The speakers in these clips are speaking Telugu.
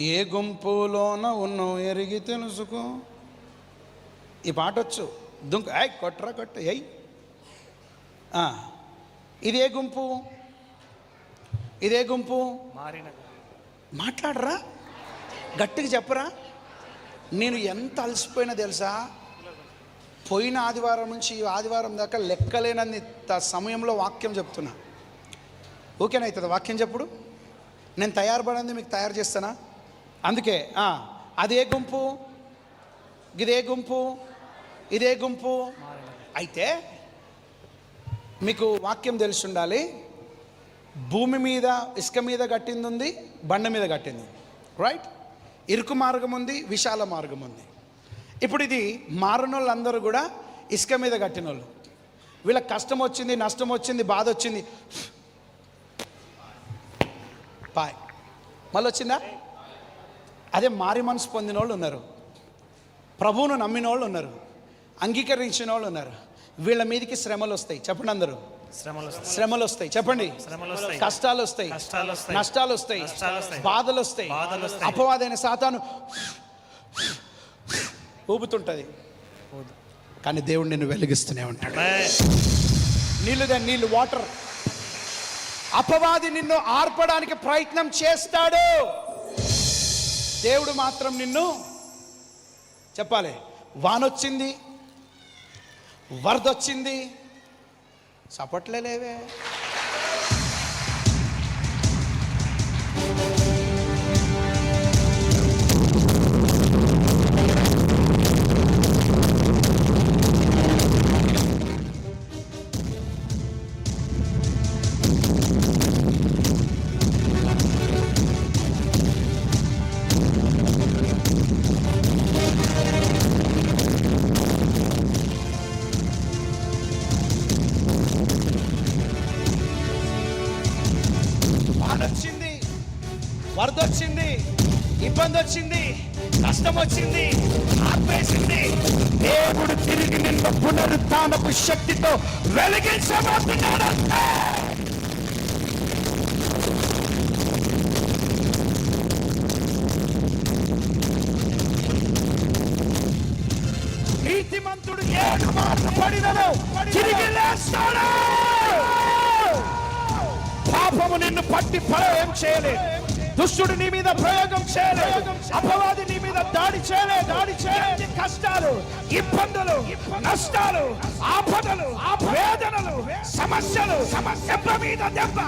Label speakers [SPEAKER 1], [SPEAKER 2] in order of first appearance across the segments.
[SPEAKER 1] ఏ గుంపులోన ఉన్నావు ఎరిగి తెలుసుకో. ఈ పాట వచ్చు దుంక. ఏయ్ కొట్రా కొట్ట. ఎయ్ ఇది ఏ గుంపు? ఇదే గుంపు?
[SPEAKER 2] మారిన
[SPEAKER 1] మాట్లాడరా. గట్టిగా చెప్పరా. నేను ఎంత అలసిపోయినా తెలుసా? పోయిన ఆదివారం నుంచి ఈ ఆదివారం దాకా లెక్కలేనన్ని త- సమయంలో వాక్యం చెప్తున్నా. ఓకేనవుతుంది వాక్యం చెప్పుడు. నేను తయారుపడింది మీకు తయారు చేస్తానా? అందుకే అదే గుంపు ఇదే గుంపు ఇదే గుంపు. అయితే మీకు వాక్యం తెలిసి ఉండాలి భూమి మీద ఇసుక మీద కట్టింది ఉంది బండ మీద కట్టింది. రైట్ ఇరుకు మార్గం ఉంది విశాల మార్గం ఉంది. ఇప్పుడు ఇది మారిన వాళ్ళందరూ కూడా ఇసుక మీద కట్టిన వాళ్ళు వీళ్ళకి కష్టం వచ్చింది నష్టం వచ్చింది బాధ వచ్చింది. పాయ్ మళ్ళీ వచ్చిందా అదే మారి మనసు పొందిన వాళ్ళు ఉన్నారు. ప్రభువును నమ్మిన వాళ్ళు ఉన్నారు. అంగీకరించిన వాళ్ళు ఉన్నారు. వీళ్ళ మీదకి శ్రమలు వస్తాయి. చెప్పండి అందరూ.
[SPEAKER 2] శ్రమలు వస్తాయి.
[SPEAKER 1] శ్రమలు వస్తాయి. చెప్పండి. కష్టాలు వస్తాయి. నష్టాలు వస్తాయి. బాధలు వస్తాయి. అపవాదైన సాతాను ఊపుతుంటది. కానీ దేవుడు నిన్ను వెలిగిస్తూనే ఉంటాడు. నీళ్ళు దా నీళ్ళు వాటర్ అపవాది నిన్ను ఆర్పడానికి ప్రయత్నం చేస్తాడు. దేవుడు మాత్రం నిన్ను చెప్పాలి. వానొచ్చింది వరదొచ్చింది చప్పట్లే లేవే. వానొచ్చింది వరదొచ్చింది. ఇబ్బంది వచ్చింది కష్టం వచ్చింది ఆపేసింది. దేవుడు తిరిగి నిన్ను పునరుత్నపు శక్తితో వెలిగించబోతున్నాడు. నీతిమంతుడు ఏడు మార్లు పడినను తిరిగి లేస్తాడు. పాపము నిన్ను పట్టి ప్రయోగం చేయలేదు దుష్టుడు నీ మీద ప్రయోగం చేయలేదు అపవాది నీ మీద దాడి చేయలేదు దాడి చేయలేదు కష్టాలు ఇబ్బందులు నష్టాలు ఆపదలు వేదనలు సమస్యలు దెబ్బ మీద దెబ్బ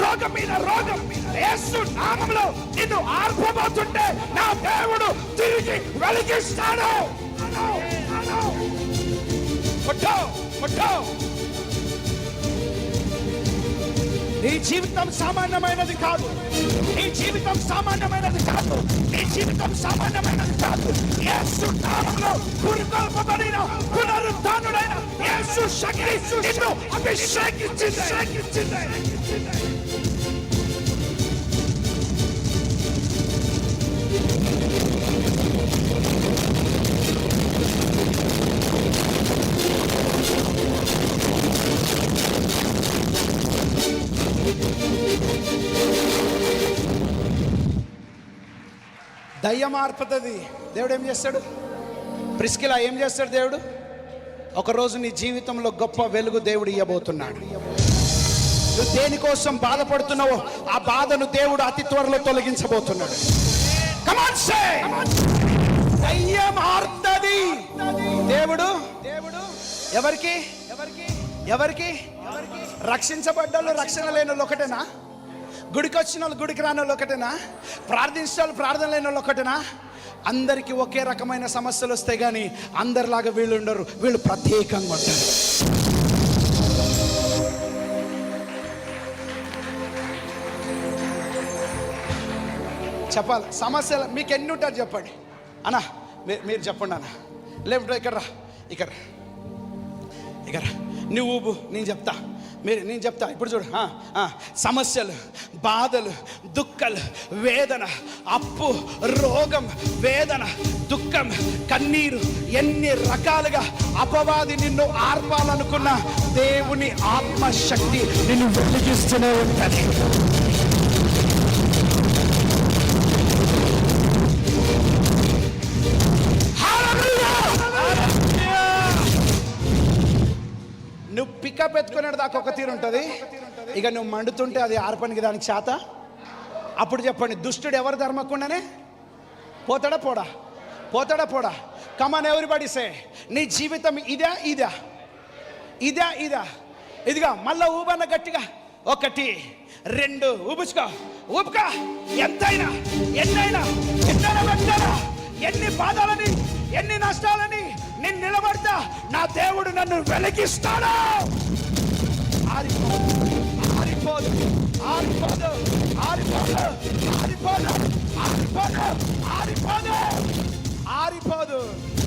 [SPEAKER 1] రోగం మీద రోగం. యేసు నామంలో నిన్ను ఆర్పబోతుంటే నా దేవుడు తిరిగి వెలిగిస్తాడు. కొట్టో కొట్టో నీ జీవితం సామాన్యమైనది కాదు. నీ జీవితం సామాన్యమైనది కాదు. నీ జీవితం సామాన్యమైనది కాదు. యేసు నామములో పురుకొల్పబడిన పునరుద్ధానుడైన యేసు శక్తి నిన్ను అభిషేకించింది. దయ్యం ఆర్పుతుంది దేవుడు ఏం చేస్తాడు? ప్రిస్కిలా ఏం చేస్తాడు దేవుడు? ఒకరోజు నీ జీవితంలో గొప్ప వెలుగు దేవుడు ఇవ్వబోతున్నాడు నువ్వు దేనికోసం బాధపడుతున్నావో ఆ బాధను దేవుడు అతి త్వరలో తొలగించబోతున్నాడు. దయ్యం ఆర్తది దేవుడు దేవుడు ఎవరికి? ఎవరికి? ఎవరికి? రక్షించబడ్డాలో రక్షణ లేని ఒకటేనా? గుడికి వచ్చిన వాళ్ళు గుడికి రాని వాళ్ళు ఒకటేనా? ప్రార్థించిన వాళ్ళు ప్రార్థన లేని వాళ్ళు ఒకటేనా? అందరికీ ఒకే రకమైన సమస్యలు వస్తాయి కానీ అందరిలాగా వీళ్ళు ఉండరు. వీళ్ళు ప్రత్యేకంగా ఉంటారు. చెప్పాలి. సమస్యలు మీకు ఎన్ని ఉంటారు చెప్పండి. అన్నా మీరు మీరు చెప్పండి అన్న. లేకుంటే ఇక్కడ రా ఇక్కడ ఇక్కడ నువ్వు ఊబు నేను చెప్తా. మీరు నేను చెప్తా ఇప్పుడు చూడు సమస్యలు బాధలు దుఃఖలు వేదన అప్పు రోగం వేదన దుఃఖం కన్నీరు ఎన్ని రకాలుగా అపవాది నిన్ను ఆర్పాలనుకున్న దేవుని ఆత్మశక్తి నిన్ను వెలిగిస్తూనే ఉంటుంది. నువ్వు పికప్ ఎత్తుకునేది దాకా ఒక తీరు ఉంటుంది. ఇక నువ్వు మండుతుంటే అది ఆర్పనికి దానికి చేత అప్పుడు చెప్పండి దుష్టుడు ఎవరు ధర్మకుండానే? పోతాడా పోడా? పోతాడా పోడా? కమాన్ ఎవరిబడి సే నీ జీవితం ఇదా ఇదా? ఇదా ఇదా? ఇదిగా మళ్ళా ఊబన్న గట్టిగా. ఒకటి రెండు ఊపుచుకో ఊపుక. ఎంతైనా ఎన్నైనా ఎన్నైనా ఎన్ని బాధలని ఎన్ని నష్టాలని నేను నిలబడతా. నా దేవుడు నన్ను వెలిగిస్తాడు. ఆరిపోదు ఆరిపోదు. ఆరిపోదు. ఆరిపోదు. ఆరిపోదు. ఆరిపోదు. ఆరిపోదు. ఆరిపోదు.